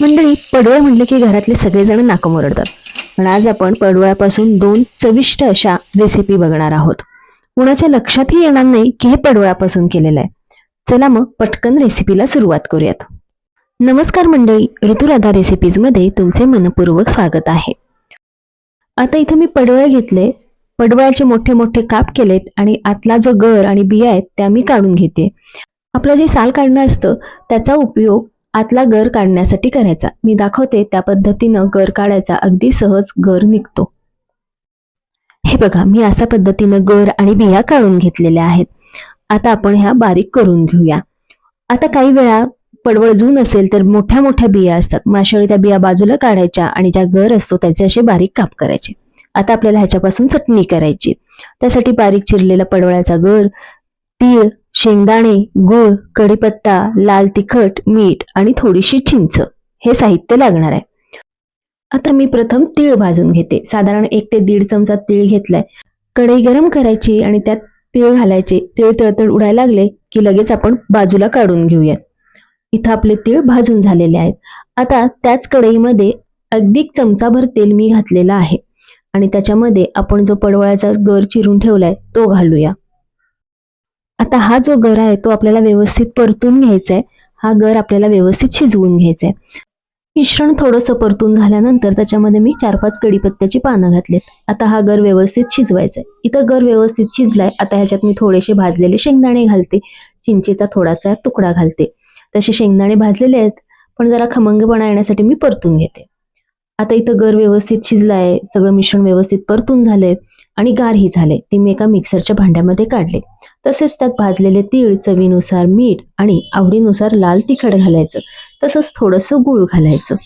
मंडळी पडवळ म्हटलं की घरातले सगळेजण नाकं ओरडतात पण आज आपण पडवळापासून दोन चविष्ट अशा रेसिपी बघणार आहोत. कुणाच्या लक्षातही येणार नाही की हे पडवळापासून केलेलं आहे. चला मग पटकन रेसिपीला सुरुवात करूयात. नमस्कार मंडळी ऋतुराधा रेसिपीजमध्ये तुमचे मनपूर्वक स्वागत आहे. आता इथं मी पडवळ घेतले पडवळाचे मोठे मोठे काप केलेत आणि आतला जो गर आणि बिया आहेत त्या मी काढून घेते. आपलं जे साल काढणं असतं त्याचा उपयोग आतला गर काढण्यासाठी करायचा. मी दाखवते त्या पद्धतीनं गर काढायचा. अगदी सहज गर निघतो. हे बघा मी अशा पद्धतीनं गर आणि बिया काढून घेतलेल्या आहेत. आता आपण ह्या बारीक करून घेऊया. आता काही वेळा पडवळ जून असेल तर मोठ्या मोठ्या बिया असतात. माशाळी त्या बिया बाजूला काढायच्या आणि ज्या गर असतो त्याचे असे बारीक काप करायचे. आता आपल्याला ह्याच्यापासून चटणी करायची. त्यासाठी बारीक चिरलेला पडवळाचा गर तीळ शेंगदाणे गूळ कढीपत्ता लाल तिखट मीठ आणि थोडीशी चिंच. हे साहित्य लागणार आहे. आता मी प्रथम तीळ भाजून घेते. साधारण एक ते दीड चमचा तीळ घेतलाय. कढई गरम करायची आणि त्यात तीळ घालायचे. तीळ तळतळ उडायला लागले की लगेच आपण बाजूला काढून घेऊयात. इथं आपले तीळ भाजून झालेले आहेत. आता त्याच कढईमध्ये अगदी चमचाभर तेल मी घातलेलं आहे. आणि त्याच्यामध्ये आपण जो पडवळाचा गर चिरून ठेवलाय तो घालूया. आता हा जो गर आहे तो आपल्याला व्यवस्थित परतून घ्यायचा आहे हा गर आपल्याला व्यवस्थित शिजवून घ्यायचा आहे मिश्रण थोडंसं परतून झाल्यानंतर त्याच्यामध्ये मी चार पाच कढीपत्त्याची पानं घातलेत. आता हा गर व्यवस्थित शिजवायचा आहे इथं गर व्यवस्थित शिजलाय. आता ह्याच्यात मी थोडेसे भाजलेले शेंगदाणे घालते. चिंचेचा थोडासा तुकडा घालते. तसे शेंगदाणे भाजलेले आहेत पण जरा खमंगपणा येण्यासाठी मी परतून घेते. आता इथं गर व्यवस्थित शिजलाय सगळं मिश्रण व्यवस्थित परतून झालंय आणि गारही झाले ते मी एका मिक्सरच्या भांड्यामध्ये काढले. तसेच त्यात भाजलेले तीळ चवीनुसार मीठ आणि आवडीनुसार लाल तिखट घालायचं. तसंच थोडंसं गूळ घालायचं.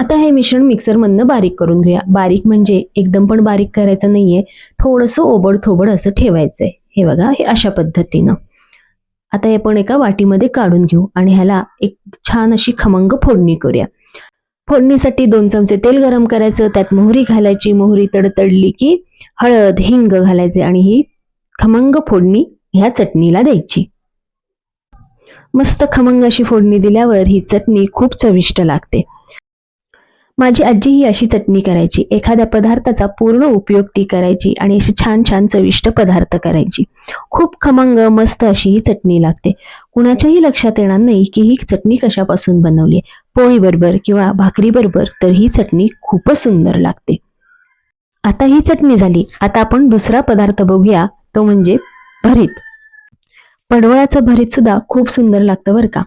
आता हे मिश्रण मिक्सरमधनं बारीक करून घेऊया. बारीक म्हणजे एकदम पण बारीक करायचं नाहीये. थोडंसं ओबड थोबड असं ठेवायचंय. हे बघा हे अशा पद्धतीनं. आता हे पण एका वाटीमध्ये काढून घेऊ आणि ह्याला एक छान अशी खमंग फोडणी करूया. फोडणीसाठी दोन चमचे तेल गरम करायचं त्यात मोहरी घालायची. मोहरी तडतडली की हळद हिंग घालायचे आणि ही खमंग फोडणी ह्या चटणीला द्यायची. मस्त खमंग अशी फोडणी दिल्यावर ही चटणी खूप चविष्ट लागते. माझी आजी ही अशी चटणी करायची. एखाद्या पदार्थाचा पूर्ण उपयोग ती करायची आणि अशी छान छान चविष्ट पदार्थ करायची. खूप खमंग मस्त अशी ही चटणी लागते. कुणाच्याही लक्षात येणार नाही की ही चटणी कशापासून बनवली पोळी बरोबर किंवा भाकरी बरोबर तर ही चटणी खूपच सुंदर लागते. आता ही चटणी झाली. आता आपण दुसरा पदार्थ बघूया. तो म्हणजे भरीत. पडवळाचं भरीत सुद्धा खूप सुंदर लागतं बरं का.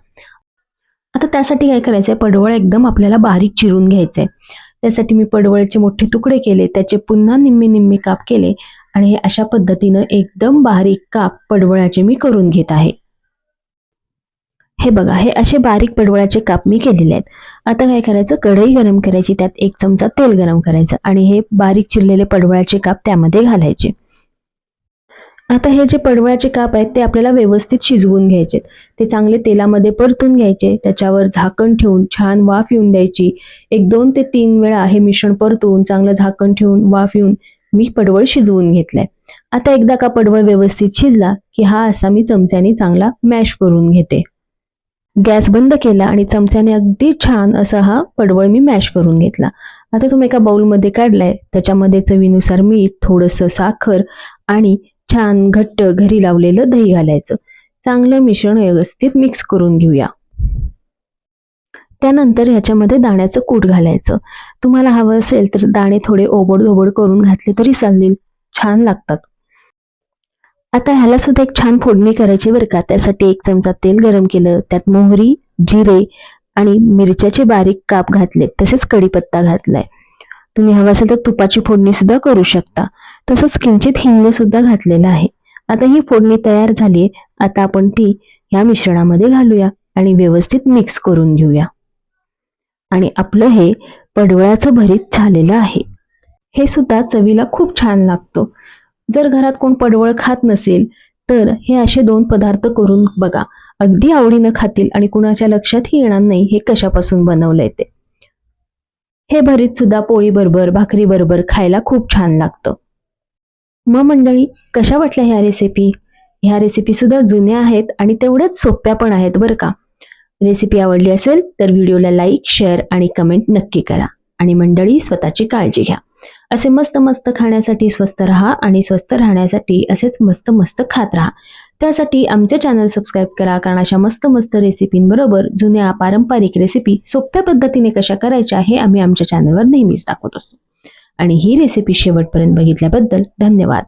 आता त्यासाठी काय करायचंय? पडवळ एकदम आपल्याला बारीक चिरून घ्यायचंय. त्यासाठी मी पडवळचे मोठे तुकडे केले. त्याचे पुन्हा निम्मे निम्मे काप केले. आणि हे अशा पद्धतीनं एकदम बारीक काप पडवळाचे मी करून घेत आहे. हे बघा हे असे बारीक पडवळाचे काप मी केलेले आहेत. आता काय करायचं? कढई गरम करायची त्यात एक चमचा तेल गरम करायचं आणि हे बारीक चिरलेले पडवळाचे काप त्यामध्ये घालायचे. आता हे जे पडवळाचे काप आहेत ते आपल्याला व्यवस्थित शिजवून घ्यायचे ते चांगले तेलामध्ये परतून घ्यायचे त्याच्यावर झाकण ठेवून छान वाफ येऊन द्यायची. एक दोन ते तीन वेळा हे मिश्रण परतून चांगलं झाकण ठेवून वाफ येऊन मी पडवळ शिजवून घेतलाय. आता एकदा का पडवळ व्यवस्थित शिजला की हा असा मी चमच्याने चांगला मॅश करून घेते. गॅस बंद केला आणि चमच्याने अगदी छान असा हा पडवळ मी मॅश करून घेतला. आता तुम्ही एका बाउलमध्ये काढलाय. त्याच्यामध्ये चवीनुसार मीठ थोडंसं साखर आणि छान घट्ट घरी लावलेलं दही घालायचं. चांगलं मिश्रण व्यवस्थित मिक्स करून घेऊया. त्यानंतर ह्याच्यामध्ये दाण्याचं कूट घालायचं. तुम्हाला हवं असेल तर दाणे थोडे ओबड धोबड करून घातले तरी चालतील. छान लागतात. आता ह्याला सुद्धा एक छान फोडणी करायची बरं का. त्यासाठी एक चमचा तेल गरम केलं त्यात मोहरी जिरे आणि मिरच्याचे बारीक काप घातले तसेच कढीपत्ता घातलाय. तुम्ही हवं असेल तर तुपाची फोडणी सुद्धा करू शकता. तसंच किंचित हिंग सुद्धा घातलेलं आहे. आता ही फोडणी तयार झाली आता आपण ती ह्या मिश्रणामध्ये घालूया आणि व्यवस्थित मिक्स करून घेऊया. आणि आपलं हे पडवळाचं भरीत झालेलं आहे. हे सुद्धा चवीला खूप छान लागतं. जर घरात कोण पडवळ खात नसेल तर हे असे दोन पदार्थ करून बघा. अगदी आवडीनं खातील आणि कुणाच्या लक्षातही येणार नाही हे कशापासून बनवलंय ते. हे भरीत सुद्धा पोळी बरोबर भाकरी बरोबर खायला खूप छान लागतं. मग मंडळी कशा वाटल्या ह्या रेसिपी ह्या रेसिपी सुद्धा जुन्या आहेत आणि तेवढ्याच सोप्या पण आहेत बरं का. रेसिपी आवडली असेल तर व्हिडिओला लाईक शेअर आणि कमेंट नक्की करा. आणि मंडळी स्वतःची काळजी घ्या. असे मस्त मस्त खाण्यासाठी स्वस्त राहा आणि स्वस्त राहण्यासाठी असेच मस्त मस्त खात राहा. त्यासाठी आमचे चॅनल सबस्क्राईब करा कारण अशा मस्त मस्त रेसिपींबरोबर जुन्या पारंपरिक रेसिपी सोप्या पद्धतीने कशा करायच्या हे आम्ही आमच्या चॅनलवर नेहमीच दाखवत असतो. आणि ही रेसिपी शेवटपर्यंत बघितल्याबद्दल धन्यवाद.